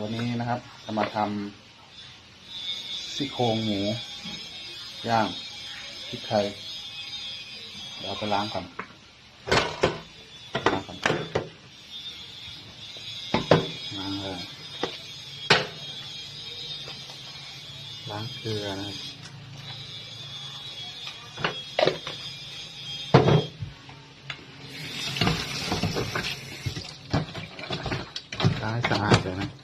วันนี้นะครับจะมาทำซี่โครงหมู ย่างพริกไทยเดี๋ยวเอาไปล้างก่อนล้างก่อนล้างเลยล้างเกลือนะครับล้างให้สะอาดเลยนะ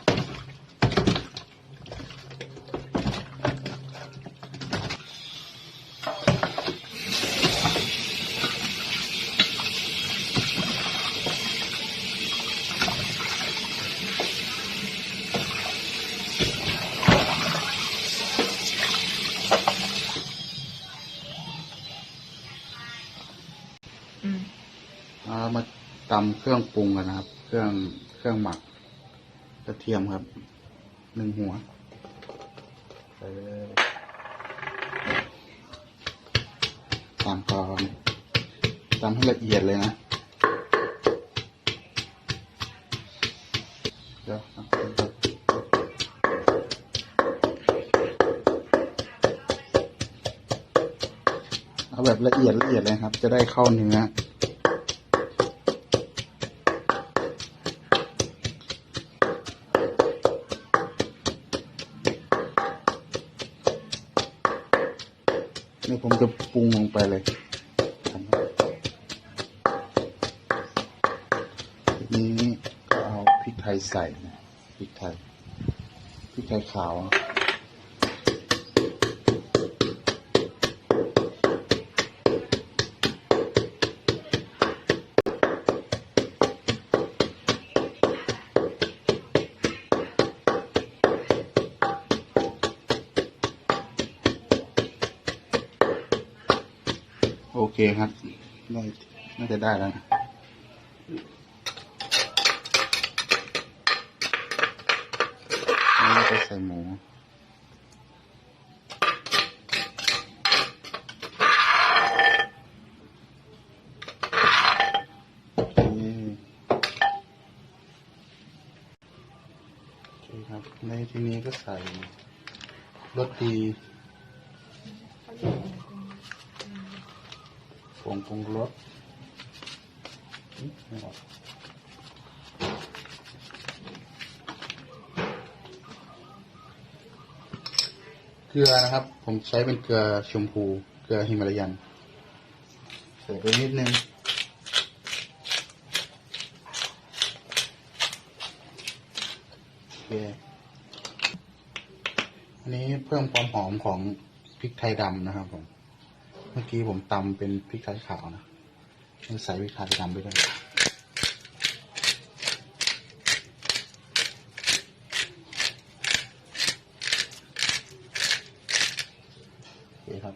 ตำเครื่องปรุงกันนะครับ เครื่องเครื่องหมักกระเทียมครับหนึ่งหัวใส่เลยตำก่อนตำให้ละเอียดเลยนะเดี๋ยวเอาแบบละเอียดละเอียดเลยครับ จะได้เข้าเนื้อ งไปเลยทีนี้ก็เอาพริกไทยใส่นะพริกไทยพริกไทยขาว โอเคครับได้น่าจะได้แล้วนะแล้วก็ใส่หมูโอเคครับ ในที่นี้ก็ใส่รสดี งปรุงรสเกลือนะครับ ผมใช้เป็นเกลือชมพู เกลือฮิมาลายันใส่ไปนิดนึงคอันนี้เพิ่มความหอมของพริกไทยดำนะครับผม เมื่อกี้ผมตำเป็นพริกไทยขาวนะใส่พริกไทยดำไปด้วยคครับ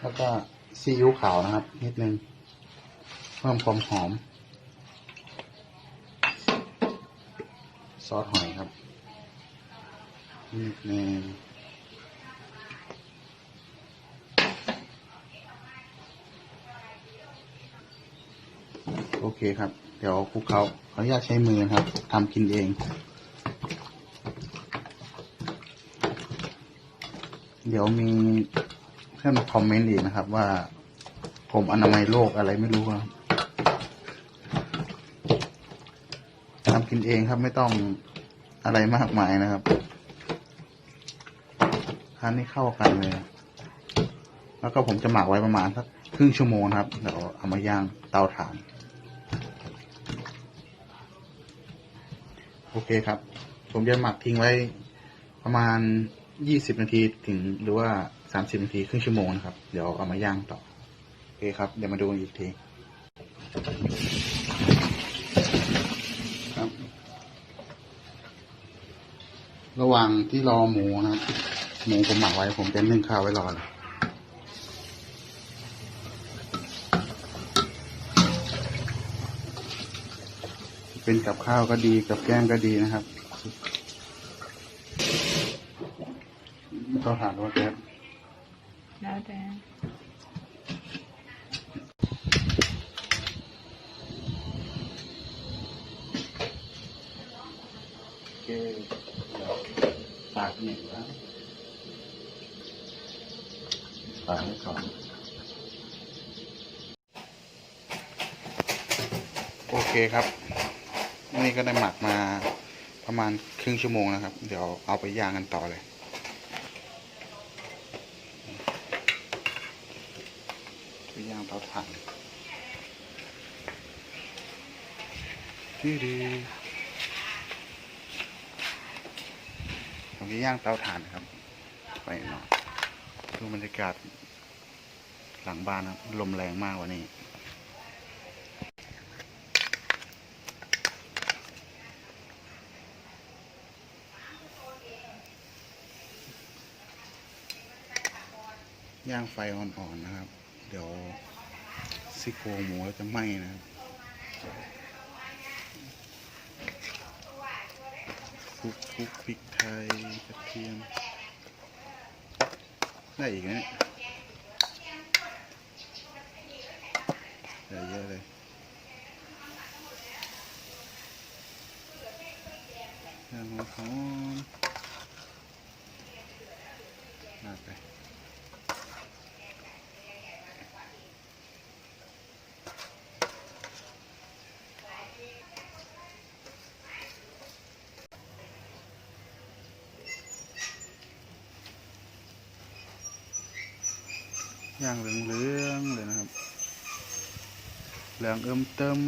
แล้วก็ซีอิ๊วขาวนะครับ นิดนึง เพิ่มความหอม ซอสหอยครับนิดนึง โอเคครับ เดี๋ยวคลุกเขาขออนุญาตใช้มือนะครับทำกินเองเดี๋ยวมีเพื่อนมาคอมเมนต์อีกนะครับ ว่า ผมอนามัยโลกอะไรไม่รู้ครับทำกินเองครับไม่ต้องอะไรมากมายนะครับทานให้เข้ากันเลย แล้วก็ผมจะหมักไว้ประมาณสักครึ่งชั่วโมงครับเดี๋ยวเอามาย่างเตาถ่าน โอเคครับ ผมจะหมักทิ้งไว้ประมาณยี่สิบนาทีถึงหรือว่าสามสิบนาทีครึ่งชั่วโมงนะครับ เดี๋ยวเอามาย่างต่อ โอเคครับ เดี๋ยวมาดูอีกที ครับ ระหว่างที่รอหมูนะครับหมูผมหมักไว้ผมจะนึ่งข้าวไว้รอเลย เป็นกับข้าวก็ดีกับแกล้มก็ดีนะครับเขาถามว่าแก๊สแล้วแต่โเคเดี๋ยวปากเหน็บนะปากให้ก่อนโอเคครับ นี่ก็ได้หมักมาประมาณครึ่งชั่วโมงนะครับ เดี๋ยวเอาไปย่างกันต่อเลยไปย่างเตาถ่านดีๆตรงนี้ย่างเตาถ่านครับ ไปหน่อยดูบรรยากาศหลังบ้านนะครับลมแรงมากกว่านี้ ย่างไฟอ่อนๆนะครับ เดี๋ยวซี่โครงหมูจะไหม้นะครับคลุกคลุกพริกไทยกระเทียม ได้อีกนะเนี่ยเยอะเลยย่างหัวหอมมาไป ย่างเหลืองๆเลยนะครับ เหลืองเอิมเติม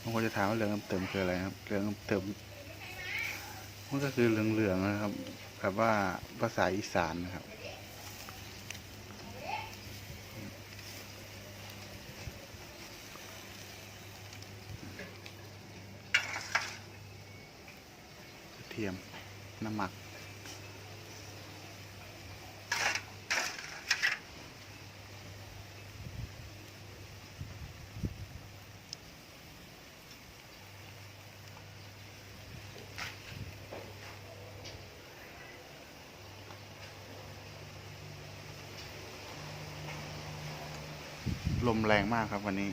บางคนจะถามว่าเหลืองเอิมเติมคืออะไรครับ เหลืองเอิมเติมมันก็คือเหลืองๆนะครับแบบว่าภาษาอีสานนะครับกระเทียมน้ำหมัก ลมแรงมากครับวันนี้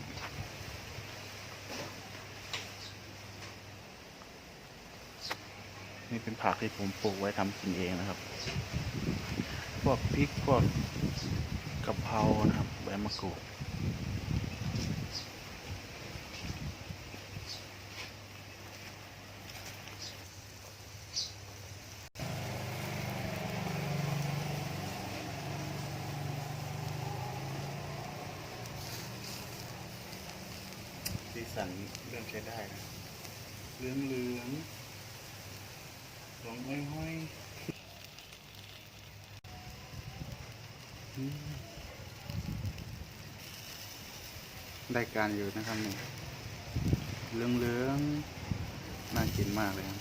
นี่เป็นผักที่ผมปลูกไว้ทำกินเองนะครับ พวกพริกพวกกะเพรานะครับใบมะกรูด สีสันเริ่มใช้ได้นะเหลืองเหลืองๆสองห้อยห้อยๆได้การอยู่นะครับนี่เหลืองเหลืองๆน่ากินมากเลยครับ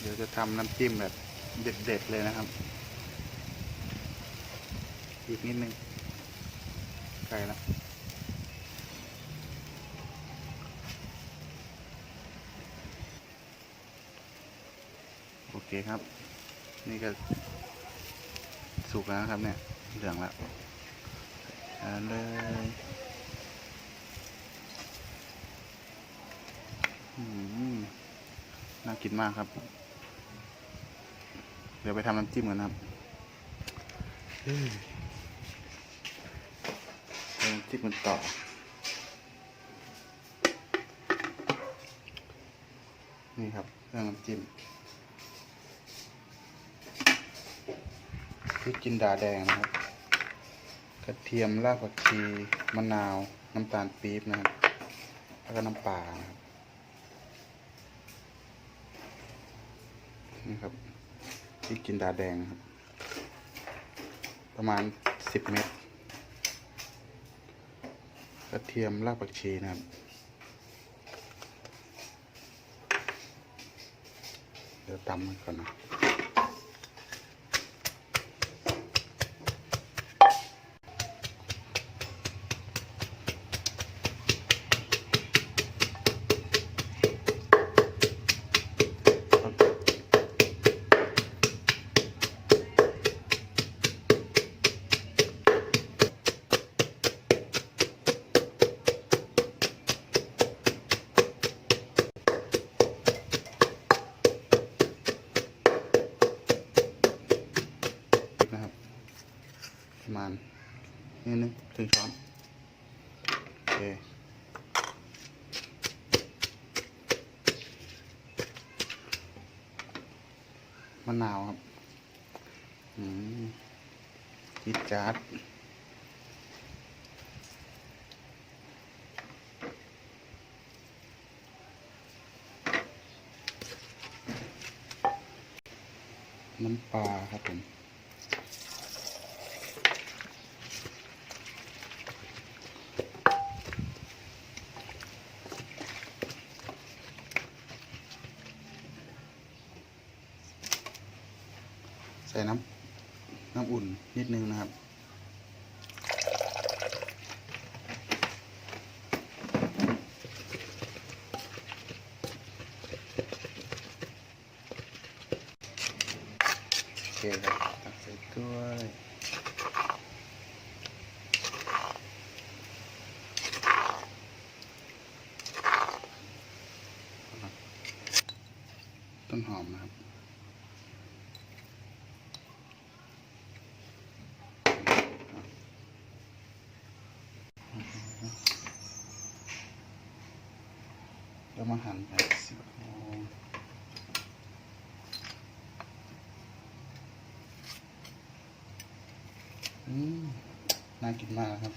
เดี๋ยวจะทำน้ำจิ้มแบบเด็ดๆเลยนะครับ อีกนิดนึงใกล้แล้ว โอเคครับ นี่ก็สุกแล้วครับเนี่ย เหลืองแล้วเอาเลยน่ากินมากครับ เดี๋ยวไปทำน้ำจิ้มกันครับเฮ้ยเริ่มจิ้มมันต่อนี่ครับเรื่องน้ำจิ้ม พริกจินดาแดงนะครับ กระเทียมรากผักชี มะนาว น้ำตาลปี๊บนะครับ แล้วก็น้ำปลานะครับนี่ครับพริกจินดาแดงครับ ประมาณสิบเม็ด กระเทียมรากผักชีนะครับเดี๋ยวตำมันก่อนนะ นาวครับอืมจิดจัดน้ำปลาครับผม น้ำน้ำอุ่นนิดนึงนะครับ โอเคครับตักใส่ด้วยต้นหอมนะครับ มาหั่นแบบสิบโมงอืมน่ากินมากครับ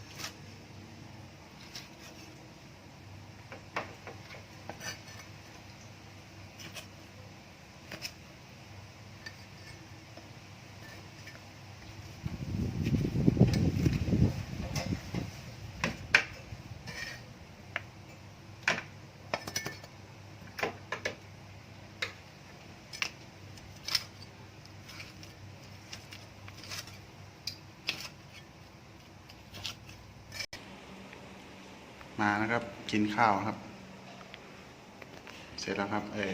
มานะครับ กินข้าวครับ เสร็จแล้วครับ เอ้ย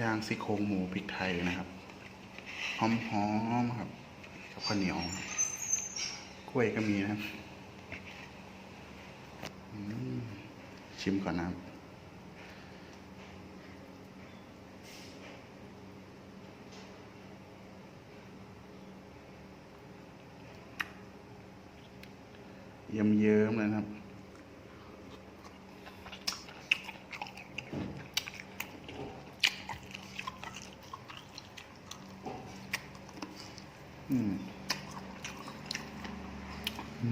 ย่างซี่โครงหมูพริกไทยนะครับหอมๆครับกับข้าวเหนียวกล้วยก็มีนะครับชิมก่อนนะครับเยิ้มๆเลยนะครับ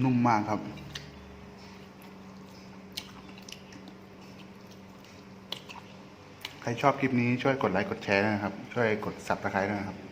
นุ่มมากครับ ใครชอบคลิปนี้ช่วยกดไลค์กดแชร์นะครับ ช่วยกด subscribe ด้วยนะครับ